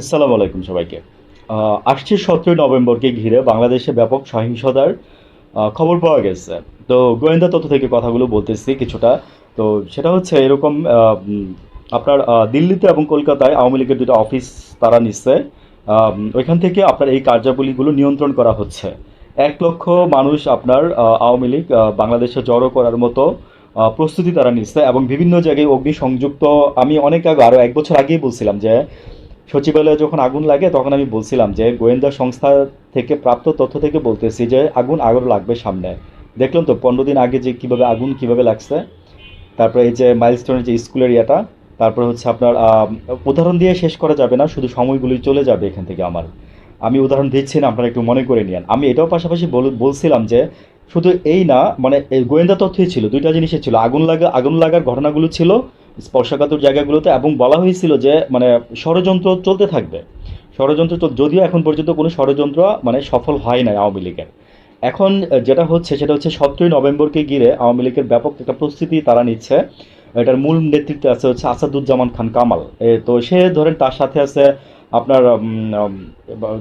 আসসালামু আলাইকুম সবাইকে। আসছে সতেরোই নভেম্বরকে ঘিরে বাংলাদেশে ব্যাপক সহিংসতার খবর পাওয়া গেছে। তো গোয়েন্দা তথ্য থেকে কথাগুলো বলতেছি কিছুটা। তো সেটা হচ্ছে এরকম আপনার দিল্লিতে এবং কলকাতায় আওয়ামী লীগের দুটো অফিস তারা নিচ্ছে ওইখান থেকে আপনার এই কার্যাবলীগুলো নিয়ন্ত্রণ করা হচ্ছে। এক লক্ষ মানুষ আপনার আওয়ামী লীগ বাংলাদেশে জড়ো করার মতো প্রস্তুতি তারা নিচ্ছে এবং বিভিন্ন জায়গায় অগ্নি সংযুক্ত আমি অনেক আগে আরও এক বছর আগেই বলছিলাম যে সচিবালয়ে যখন আগুন লাগে, তখন আমি বলছিলাম যে, গোয়েন্দা সংস্থা থেকে প্রাপ্ত তথ্য থেকে বলতেছি যে, আগুন আগুন লাগবে সামনে। দেখলাম তো, পনেরো দিন আগে যে কীভাবে আগুন কীভাবে লাগছে। তারপরে এই যে মাইলস্টোনের যে স্কুলের ইয়েটা, তারপরে হচ্ছে আপনার উদাহরণ দিয়ে শেষ করা যাবে না, শুধু সময়গুলি চলে যাবে এখান থেকে আমার। আমি উদাহরণ দিচ্ছি না, আপনারা একটু মনে করে নিন আমি এটাও পাশাপাশি বল- বলছিলাম যে, শুধু এই না মানে গোয়েন্দা তথ্যই ছিল, দুইটা জিনিসের ছিল। আগুন লাগা, আগুন লাগার ঘটনাগুলো ছিল স্পর্শকাতর জায়গাগুলোতে এবং বলা হয়েছিল যে মানে ষড়যন্ত্র চলতে থাকবে। ষড়যন্ত্র যদিও এখন পর্যন্ত কোনো ষড়যন্ত্র মানে সফল হয় নাই আওয়ামী লীগের। এখন যেটা হচ্ছে, সেটা হচ্ছে সতেরোই নভেম্বরকে ঘিরে আওয়ামী লীগের ব্যাপক একটা প্রস্তুতি তারা নিচ্ছে। এটার মূল নেতৃত্বে আছে হচ্ছে আসাদুজ্জামান খান কামাল। তো সে ধরেন তার সাথে আছে আপনার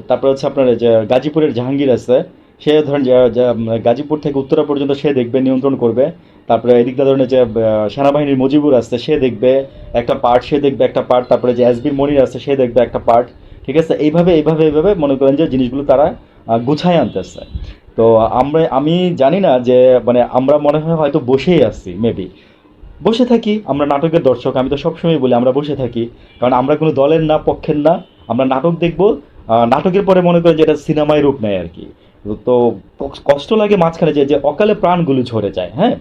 তারপরে হচ্ছে আপনার যে গাজীপুরের জাহাঙ্গীর আছে। সে ধরেন গাজীপুর থেকে উত্তরা পর্যন্ত সে দেখবে, নিয়ন্ত্রণ করবে। তারপরে এদিক দিয়ে ধরেন যে সেনাবাহিনীর মুজিবুর আছে, সে দেখবে একটা পার্ট সে দেখবে একটা পার্ট তারপরে যে এসবির মনির আছে, সে দেখবে একটা পার্ট ঠিক আছে? এইভাবে এইভাবে এইভাবে মনে করেন যে জিনিসগুলো তারা গুছায় আনতেছে। তো আমরা, আমি জানি না যে মানে আমরা মনে হয় হয়তো বসেই আছি মেবি বসে থাকি, আমরা নাটকের দর্শক, আমি তো সবসময় বলি আমরা বসে থাকি, কারণ আমরা কোনো দলের না, পক্ষের না, আমরা নাটক দেখব নাটকের পরে মনে করেন যে এটা সিনেমায় রূপ নেয় আর কি। তো, কষ্ট লাগে মাঝখানে যে অকালে প্রাণগুলো ঝরে যায় হ্যাঁ?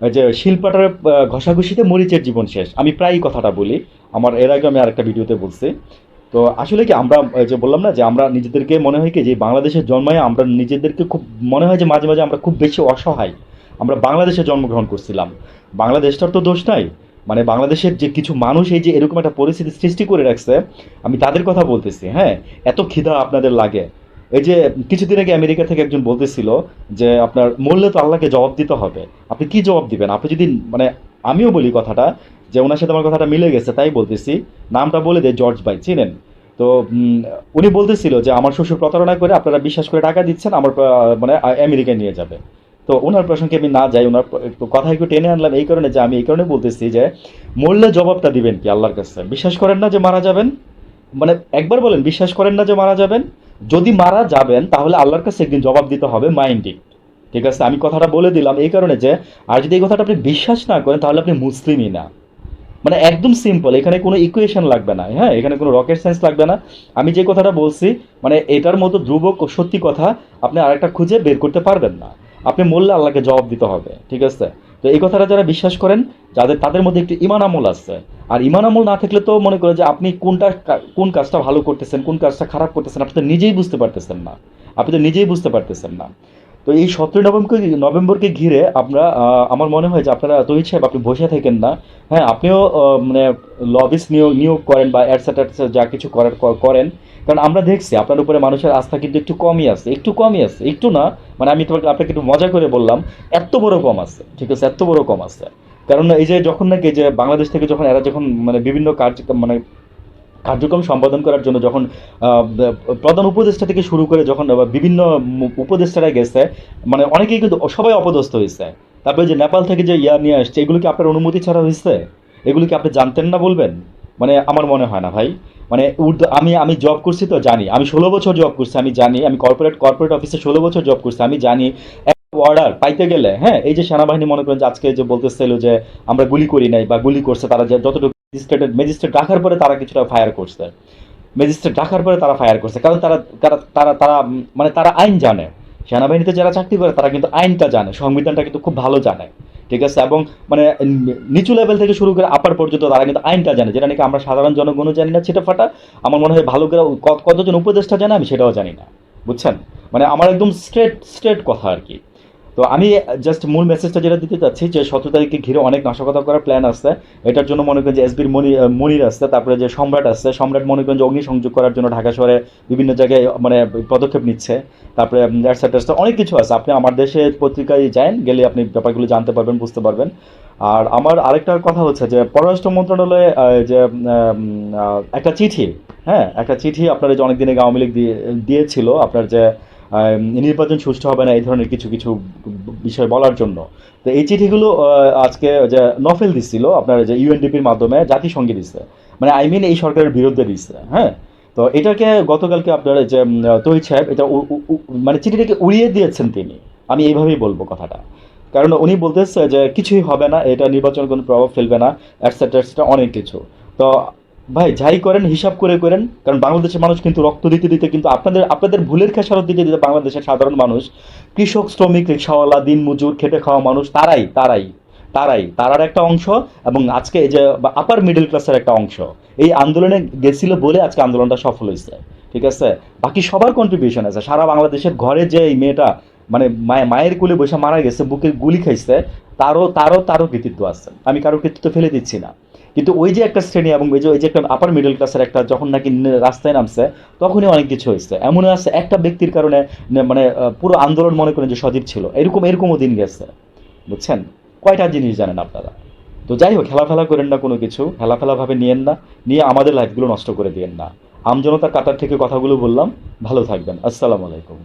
যে শিল্পাটার ঘষাঘষিতে মরিচের জীবন শেষ। আমি প্রায়ই কথাটা বলি। আমার, এর আগে আমি আরেকটা ভিডিওতে বলছি। তো আসলে কি আমরা যে বললাম না যে আমরা নিজেদেরকে, মনে হয় কি যে বাংলাদেশের জন্মায় আমরা নিজেদেরকে খুব, মনে হয় যে মাঝে মাঝে আমরা খুব বেশি অসহায়। আমরা বাংলাদেশে জন্মগ্রহণ করছিলাম। বাংলাদেশটার তো দোষ নাই। মানে বাংলাদেশের যে কিছু মানুষ এই যে এরকম একটা পরিস্থিতি সৃষ্টি করে রাখছে, আমি তাদের কথা বলতেছি হ্যাঁ? এত খিদা আপনাদের লাগে। এই যে কিছুদিন আগে আমেরিকা থেকে একজন বলতেছিল যে আপনার মরলে তো আল্লাহকে জবাব দিতে হবে। আপনি কি জবাব দিবেন? আপনি যদি মানে আমিও বলি কথাটা যে ওনার সাথে আমার কথাটা মিলে গেছে, তাই বলতেছি। নামটা বলে দেয় জর্জ ভাই, চিনেন? তো উনি বলতেছিল যে আমার শ্বশুর প্রতারণা করে আপনারা বিশ্বাস করে টাকা দিচ্ছেন, আমার মানে আমেরিকায় নিয়ে যাবে। তো ওনার প্রসঙ্গে আমি না যাই, ওনার কথা একটু টেনে আনলাম এই কারণে যে আমি এই কারণে বলতেছি যে মরলে জবাবটা দিবেন কি আল্লাহর কাছে? বিশ্বাস করেন না যে মারা যাবেন? মানে একবার বলেন, বিশ্বাস করেন না যে মারা যাবেন? যদি মারা যাবেন, তাহলে আল্লাহর কাছে একদিন জবাব দিতে হবে মাইন্ডিং ঠিক আছে? আমি কথাটা বলে দিলাম এই কারণে যে, আর যদি এই কথাটা আপনি বিশ্বাস না করেন, তাহলে আপনি মুসলিমই না। মানে একদম সিম্পল এখানে কোনো ইকুয়েশন লাগবে না। হ্যাঁ এখানে কোনো রকেট সায়েন্স লাগবে না। আমি যে কথাটা বলছি মানে এটার মতো ধ্রুব সত্যি কথা আপনি আরেকটা খুঁজে বের করতে পারবেন না। আপনি মরলে আল্লাহকে জবাব দিতে হবে, ঠিক আছে? তো এই কথাটা যারা বিশ্বাস করেন যাদের, তাদের মধ্যে একটু ইমান আমল আছে। আর ইমান আমল না থাকলে তো মনে করেন যে আপনি কোনটা, কোন কাজটা ভালো করতেছেন, কোন কাজটা খারাপ করতেছেন, আপনি তো নিজেই বুঝতে পারতেছেন না। আপনি তো নিজেই বুঝতে পারতেছেন না। তো এই সতেরোই নভেম্বরকে নভেম্বরকে ঘিরে আমরা আমার মনে হয় যে আপনারা তৈরি সাহেব, আপনি বসে থাকেন না। হ্যাঁ আপনিও মানে লবিস নিয়োগ নিয়োগ করেন বা অ্যাটসেট্রা যা কিছু করার করেন। কারণ আমরা দেখছি, আপনার উপরে মানুষের আস্থা কিন্তু একটু কমই আছে, একটু কমই আছে, একটু না। মানে আমি তোমাকে, আপনাকে একটু মজা করে বললাম, এত বড় কম আছে, ঠিক আছে? এত বড় কম আছে। কারণ এই যে যখন নাকি যে বাংলাদেশ থেকে যখন এরা যখন মানে বিভিন্ন কার্য মানে কার্যক্রম সম্পাদন করার জন্য যখন প্রধান উপদেষ্টা থেকে শুরু করে যখন বিভিন্ন উপদেষ্টারা গেছে মানে অনেকেই কিন্তু সবাই অপদস্থ হয়েছে। তারপরে যে নেপাল থেকে যে ইয়া নিয়ে আসছে, এগুলো কি আপনার অনুমতি ছাড়া হয়েছে? এগুলো কি আপনি জানতেন না বলবেন? মানে আমার মনে হয় না ভাই। মানে উর্দু, আমি আমি জব করছি তো জানি। আমি ষোলো বছর জব করছি, আমি জানি। আমি কর্পোরেট কর্পোরেট অফিসে ষোলো বছর জব করছি, আমি জানি। অর্ডার পাইতে গেলে হ্যাঁ এই যে সেনাবাহিনী মনে করেন যে আজকে যে বলতেছিল যে আমরা গুলি করি নাই বা গুলি করছে, তারা যে যতটুকু ম্যাজিস্ট্রেটের ম্যাজিস্ট্রেট রাখার পরে তারা কিছুটা ফায়ার করছে। ম্যাজিস্ট্রেট রাখার পরে তারা ফায়ার করছে, কারণ তারা তারা তারা মানে তারা আইন জানে। সেনাবাহিনীতে যারা চাকরি করে, তারা কিন্তু আইনটা জানে, সংবিধানটা কিন্তু খুব ভালো জানে। ঠিক আছে? এবং মানে নিচু লেভেল থেকে শুরু করে আপার পর্যন্ত তারা কিন্তু আইনটা জানে, যেটা নাকি আমরা সাধারণ জনগণও জানি না সেটা ফাটা। আমার মনে হয় ভালো করে কতজন উপদেষ্টা জানে আমি সেটাও জানি না। বুঝছেন? মানে আমার একদম স্ট্রেট স্ট্রেট কথা আর কি। তো আমি জাস্ট মূল মেসেজটা যেটা দিতে চাচ্ছি যে, সতেরো তারিখে ঘিরে অনেক নাশকতা করার প্ল্যান আছে। এটার জন্য মনে করেন যে এসবির মনি মনির আসছে তারপরে যে সম্রাট আসছে সম্রাট মনে করেন যে অগ্নিসংযোগ করার জন্য ঢাকা শহরে বিভিন্ন জায়গায় মানে পদক্ষেপ নিচ্ছে। তারপরে অ্যাটসেট্রা অনেক কিছু আছে। আপনি আমার দেশের পত্রিকায় যান, গেলে আপনি ব্যাপারগুলো জানতে পারবেন, বুঝতে পারবেন। আর আমার আরেকটা কথা হচ্ছে যে, পররাষ্ট্র মন্ত্রণালয়ে যে একটা চিঠি হ্যাঁ একটা চিঠি আপনার যে অনেকদিন আগে আওয়ামী লীগ দিয়ে, দিয়েছিল, আপনার যে নির্বাচন সুষ্ঠু হবে না, এই ধরনের কিছু কিছু বিষয় বলার জন্য। তো এই চিঠিগুলো আজকে যে নফেল দিচ্ছিল আপনার যে ইউএনডিপির মাধ্যমে জাতিসংঘে দিচ্ছে মানে আই মিন এই সরকারের বিরুদ্ধে দিচ্ছে হ্যাঁ? তো এটাকে গতকালকে আপনার যে তহিদ সাহেব, এটা মানে চিঠিটাকে উড়িয়ে দিয়েছেন তিনি। আমি এইভাবেই বলব কথাটা। কারণ উনি বলতেছে যে, কিছুই হবে না, এটা নির্বাচন কোনো প্রভাব ফেলবে না অ্যাটসেট্রা অনেক কিছু। তো ভাই, যাই করেন, হিসাব করে করেন, কারণ বাংলাদেশের মানুষ কিন্তু রক্ত দিতে দিতে কিন্তু আপনাদের আপনাদের ভুলের খেসারত দিতে দিতে বাংলাদেশের সাধারণ মানুষ, কৃষক, শ্রমিক, রিক্সাওয়ালা, দিন মজুর, খেটে খাওয়া মানুষ, তারাই তারাই তারাই, তারার একটা অংশ এবং আজকে এই যে আপার মিডল ক্লাসের একটা অংশ, এই আন্দোলনে গেছিল বলে আজকে আন্দোলনটা সফল হয়েছে, ঠিক আছে? বাকি সবার কন্ট্রিবিউশন আছে, সারা বাংলাদেশের ঘরে যে এই মেয়েটা মানে মায়ের মায়ের কোলে বসে মারা গেছে বুকে গুলি খাইছে, তারও তারও তারও কৃতিত্ব আছে, আমি কারোর কৃতিত্ব ফেলে দিচ্ছি না। কিন্তু ওই যে একটা শ্রেণি এবং ওই যে ওই যে একটা আপার মিডল ক্লাসের একটা যখন নাকি রাস্তায় নামছে, তখনই অনেক কিছু হয়েছে। এমন আছে, একটা ব্যক্তির কারণে মানে পুরো আন্দোলন মনে করেন যে সজীব ছিল। এরকম, এরকমও দিন গেছে। বুঝছেন? কয়টা জিনিস জানেন আপনারা? তো যাই হোক খেলাফেলা করেন না কোনো কিছু খেলাফেলা ভাবে নিয়েন না, নিয়ে আমাদের লাইফগুলো নষ্ট করে দিয়েন না। আমজনতা কাতার থেকে কথাগুলো বললাম। ভালো থাকবেন। আসসালামু আলাইকুম।